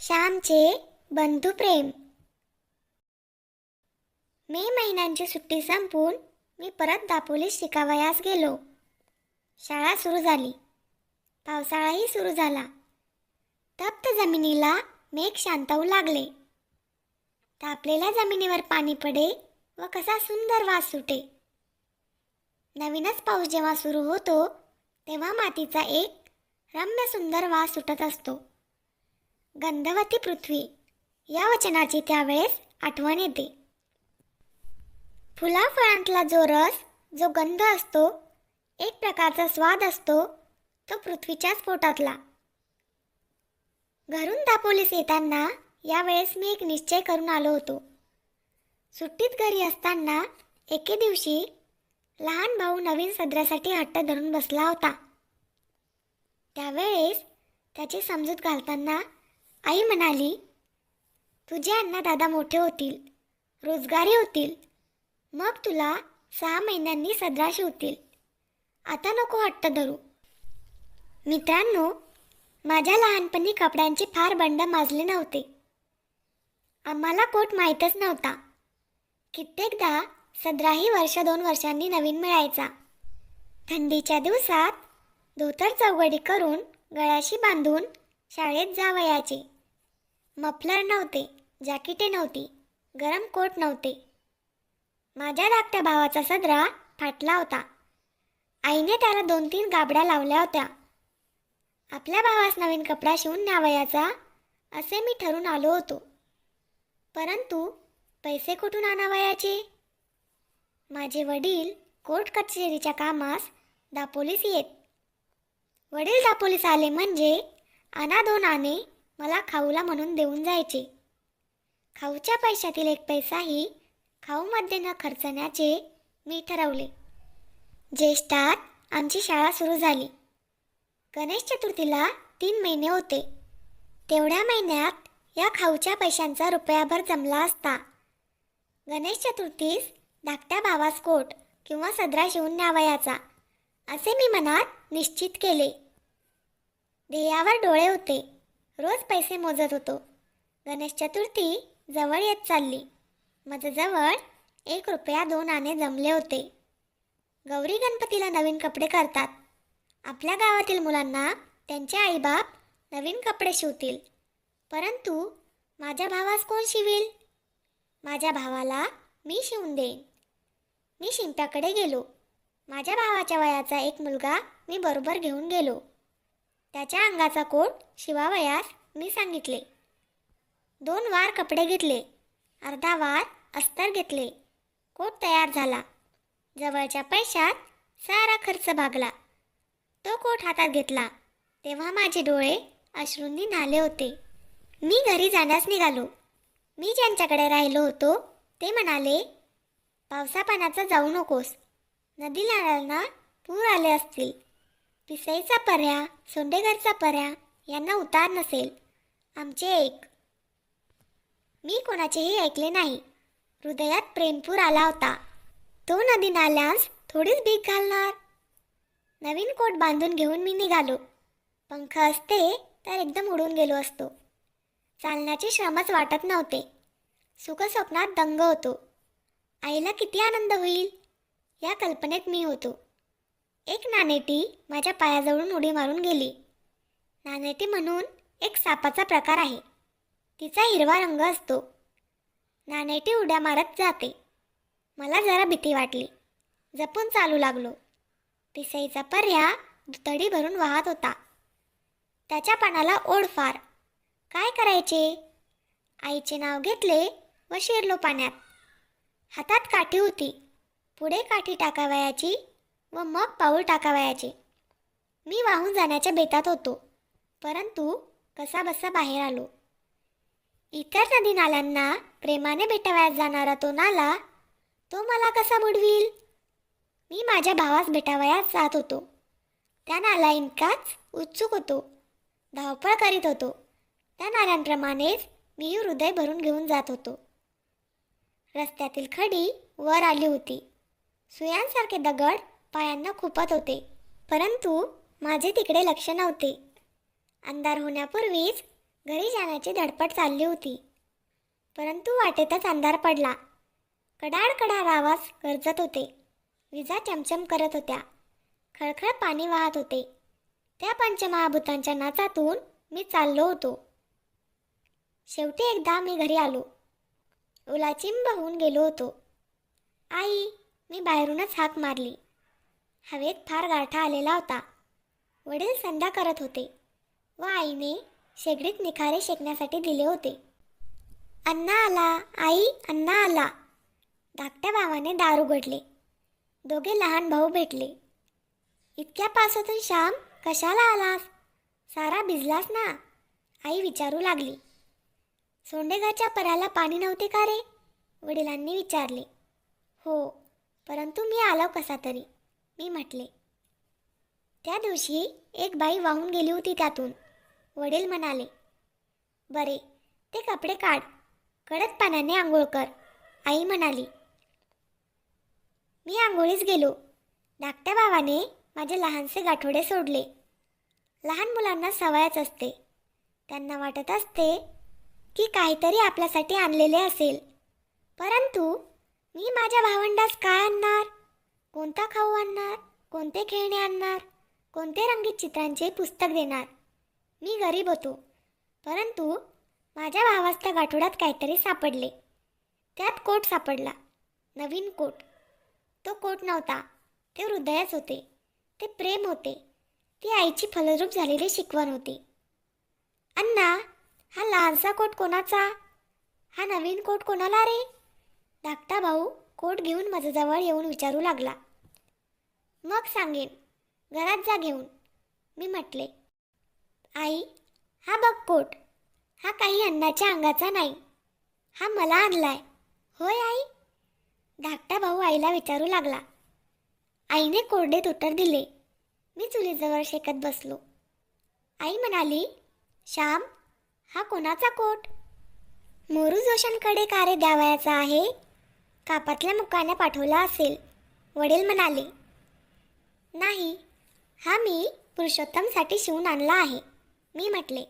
श्यामचे बंधुप्रेम मे महिन्यांची सुट्टी संपून मी परत दापोलीस शिकावयास गेलो. शाळा सुरू झाली. पावसाळाही सुरू झाला. तप्त जमिनीला मेघ शांतवू लागले. तापलेल्या जमिनीवर पाणी पडे व कसा सुंदर वास सुटे. नवीनच पाऊस जेव्हा सुरू होतो तेव्हा मातीचा एक रम्य सुंदर वास सुटत असतो. गंधवती पृथ्वी. या वचनाची त्यावेळेस आठवण येते. फुलाफळांतला जो रस जो गंध असतो एक प्रकारचा स्वाद असतो तो पृथ्वीच्याच पोटातला. घरून दापोलीस येताना यावेळेस मी एक निश्चय करून आलो होतो. सुट्टीत घरी असताना एके दिवशी लहान भाऊ नवीन सदऱ्यासाठी हट्ट धरून बसला होता. त्यावेळेस त्याची समजूत घालताना आई म्हणाली तुझे अण्णा दादा मोठे होतील रोजगारी होतील. मग तुला सहा महिन्यांनी सदरा शिवतील. आता नको हट्ट धरू. मित्रांनो माझ्या लहानपणी कपड्यांचे फार बंड माजले नव्हते. आम्हाला कोट माहीतच नव्हता. कित्येकदा सदराही वर्ष दोन वर्षांनी नवीन मिळायचा. थंडीच्या दिवसात धोतर चौघडी करून गळ्याशी बांधून शाळेत जावयाचे. मफलर नव्हते जॅकेटे नव्हती गरम कोट नव्हते. माझ्या धाकट्या भावाचा सदरा फाटला होता. आईने त्याला दोन तीन गाबड्या लावल्या होत्या. आपल्या भावास नवीन कपडा शिवून न्यावयाचा असे मी ठरून आलो होतो. परंतु पैसे कुठून आणावयाचे? माझे वडील कोर्ट कचेरीच्या कामास दापोलीस येत. वडील दापोलीस आले म्हणजे अनादोनाने दोन मला खाऊला म्हणून देऊन जायचे. खाऊच्या पैशातील एक पैसाही खाऊमध्ये न खर्चण्याचे मी ठरवले. ज्येष्ठात आमची शाळा सुरू झाली. गणेश चतुर्थीला तीन महिने होते. तेवढ्या महिन्यात या खाऊच्या पैशांचा रुपयाभर जमला असता. गणेश चतुर्थीस धाकट्या भावास कोट किंवा सदरा शिवून न्यावयाचा असे मी मनात निश्चित केले. ध्येयावर डोळे होते. रोज पैसे मोजत होतो. गणेश चतुर्थी जवळ येत चालली. माझ्याजवळ एक रुपया दोन आणे जमले होते. गौरी गणपतीला नवीन कपडे करतात. आपल्या गावातील मुलांना त्यांचे आईबाप नवीन कपडे शिवतील. परंतु माझ्या भावास कोण शिवील? माझ्या भावाला मी शिवून देईन. मी शिंप्याकडे गेलो. माझ्या भावाच्या वयाचा एक मुलगा मी बरोबर घेऊन गेलो. त्याच्या अंगाचा कोट शिवावयास मी सांगितले. दोन वार कपडे घेतले. अर्धा वार अस्तर घेतले. कोट तयार झाला. जवळच्या पैशात सारा खर्च भागला. तो कोट हातात घेतला. तेव्हा माझे डोळे अश्रूंनी नाले होते. मी घरी जाण्यास निघालो. मी ज्यांच्याकडे राहिलो होतो ते म्हणाले पावसापाण्याचा जाऊ नकोस. नदी नाळ्यांना पूर आले असतील. पिसईचा पर्या सोंडेघरचा पर्या यांना उतार नसेल. आमचे एक. मी कोणाचेही ऐकले नाही. हृदयात प्रेमपूर आला होता. तो नदी नाल्यास थोडीच भीक घालणार. नवीन कोट बांधून घेऊन मी निघालो. पंख असते तर एकदम उडून गेलो असतो. चालण्याचे श्रमच वाटत नव्हते. सुखस्वप्नात दंग होतो. आईला किती आनंद होईल? या कल्पनेत मी होतो. एक नाणेटी माझ्या पायाजवळून उडी मारून गेली. नाणेटी म्हणून एक सापाचा प्रकार आहे. तिचा हिरवा रंग असतो. नाणेटी उड्या मारत जाते. मला जरा भीती वाटली. जपून चालू लागलो. पिसईचा पर्या दुतडी भरून वाहत होता. त्याच्या पानाला ओढफार काय करायचे? आईचे नाव घेतले व शिरलो पाण्यात. हातात काठी होती. पुढे काठी टाकावयाची व मग पाऊल टाकावयाचे. मी वाहून जाण्याच्या बेतात होतो. परंतु कसाबसा बाहेर आलो. इतर नदी नाल्यांना प्रेमाने भेटावयास जाणारा तो नाला तो मला कसा बुडवील? मी माझ्या भावास भेटावयास जात होतो. त्या नाला इतकाच उत्सुक होतो. धावपळ करीत होतो. त्या नाल्यांप्रमाणेच मी हृदय भरून घेऊन जात होतो. रस्त्यातील खडी वर आली होती. सुयांसारखे दगड पायांना खुपत होते. परंतु माझे तिकडे लक्ष नव्हते. अंधार होण्यापूर्वीच घरी जाण्याची धडपड चालली होती. परंतु वाटेतच अंधार पडला. कडाड कडाड आवाज गरजत होते. विजा चमचम करत होत्या. खळखळ पाणी वाहत होते. त्या पंचमहाभूतांच्या नाचातून मी चाललो होतो. शेवटी एकदा मी घरी आलो. उलाचिंब होऊन गेलो होतो. आई मी बाहेरूनच हाक मारली. हवेत फार गारठा आलेला होता. वडील संध्या करत होते व आईने शेगडीत निखारे शेकण्यासाठी दिले होते. अण्णा आला आई अण्णा आला. धाकट्या भावाने दार उघडले. दोघे लहान भाऊ भेटले. इतक्या पावसातून श्याम कशाला आलास? सारा भिजलास ना? आई विचारू लागली. सोंडेघरच्या पराला पाणी नव्हते का रे? वडिलांनी विचारले. हो परंतु मी आलो कसा तरी. मी म्हटले त्या दिवशी एक बाई वाहून गेली होती त्यातून. वडील म्हणाले बरे ते कपडे काढ कडक पाण्याने आंघोळ कर. आई म्हणाली मी आंघोळीस गेलो. धाकट्या भावाने माझे लहानसे गाठोडे सोडले. लहान मुलांना सवयच असते. त्यांना वाटत असते की काहीतरी आपल्यासाठी आणलेले असेल. परंतु मी माझ्या भावंडास काय आणणार? कोणता खाऊ आणणार? कोणते खेळणे आणणार? कोणते रंगीत चित्रांचे पुस्तक देणार? मी गरीब होतो. परंतु माझ्या भावास त्या गाठोड्यात काहीतरी सापडले. त्यात कोट सापडला. नवीन कोट. तो कोट नव्हता. ते हृदयच होते. ते प्रेम होते. ती आईची फलरूप झालेली शिकवण होती. अण्णा हा लहानसा कोट कोणाचा? हा नवीन कोट कोणाला रे? धाकटा भाऊ कोट घेऊन माझ्याजवळ येऊन विचारू लागला. मग सांगेन. घरात जा घेऊन. मी म्हटले आई हा बघ कोट. हा काही अन्नाच्या अंगाचा नाही. हा मला आणलाय. होय आई. धाकटा भाऊ आईला विचारू लागला. आईने कोरडेत उत्तर दिले. मी चुलीजवळ शेकत बसलो. आई म्हणाली श्याम हा कोणाचा कोट? मोरू जोशांकडे कार्य द्यावयाचा आहे? कापातल्या मुकाने पाठवला असेल. वडील म्हणाले नाही हा मी पुरुषोत्तमसाठी शिवून आणला आहे. मी म्हटले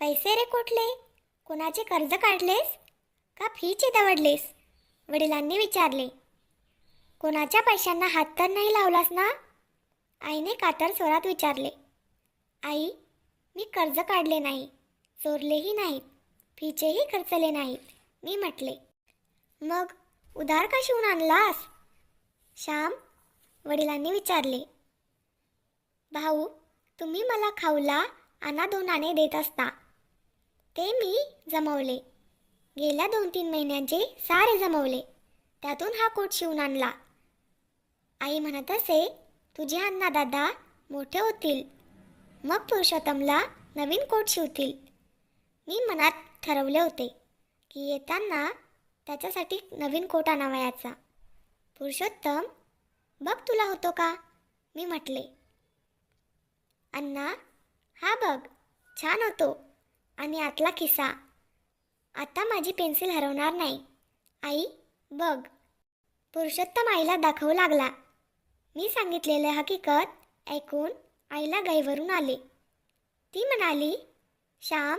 पैसे रे कुठले? कोणाचे कर्ज काढलेस? का फीचे दवडलेस? वडिलांनी विचारले कोणाच्या पैशांना हात तर नाही लावलास ना? आईने कातर स्वरात विचारले आई मी कर्ज काढले नाही चोरलेही नाहीत फीचेही खर्चले नाहीत. मी म्हटले मग उधार का शिवून आणलास? श्याम वडिलांनी विचारले भाऊ तुम्ही मला खाऊला आणा देत असता. ते मी जमवले. गेल्या दोन तीन महिन्यांचे सारे जमवले. त्यातून हा कोट शिवून आणला. आई म्हणत असे तुझे अण्णा दादा मोठे होतील. मग पुरुषोत्तमला नवीन कोट शिवतील. मी मनात ठरवले होते की येताना त्याच्यासाठी नवीन कोट आणावयाचा. पुरुषोत्तम बघ तुला होतो का? मी म्हटले अण्णा हा बघ छान होतो. आणि आतला खिसा. आता माझी पेन्सिल हरवणार नाही. आई बघ. पुरुषोत्तम आईला दाखवू लागला. मी सांगितलेले हकीकत ऐकून आईला गाईवरून आले. ती म्हणाली श्याम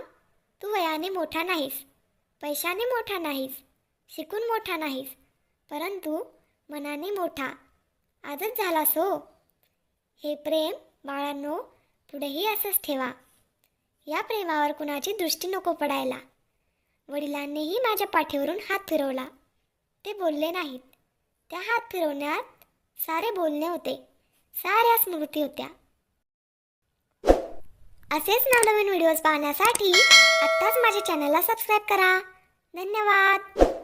तू वयाने मोठा नाहीस. पैशाने मोठा नाहीस. शिकून मोठा नाहीस. परंतु मनाने मोठा. आजच झाला सो. हे प्रेम बाळांनो पुढेही असंच ठेवा. या प्रेमावर कुणाची दृष्टी नको पडायला. वडिलांनीही माझ्या पाठीवरून हात फिरवला. ते बोलले नाहीत. त्या हात फिरवण्यात सारे बोलणे होते. साऱ्या स्मृती होत्या. असेच नवनवीन व्हिडिओज पाहण्यासाठी आत्ताच माझ्या चॅनलला सबस्क्राईब करा. धन्यवाद.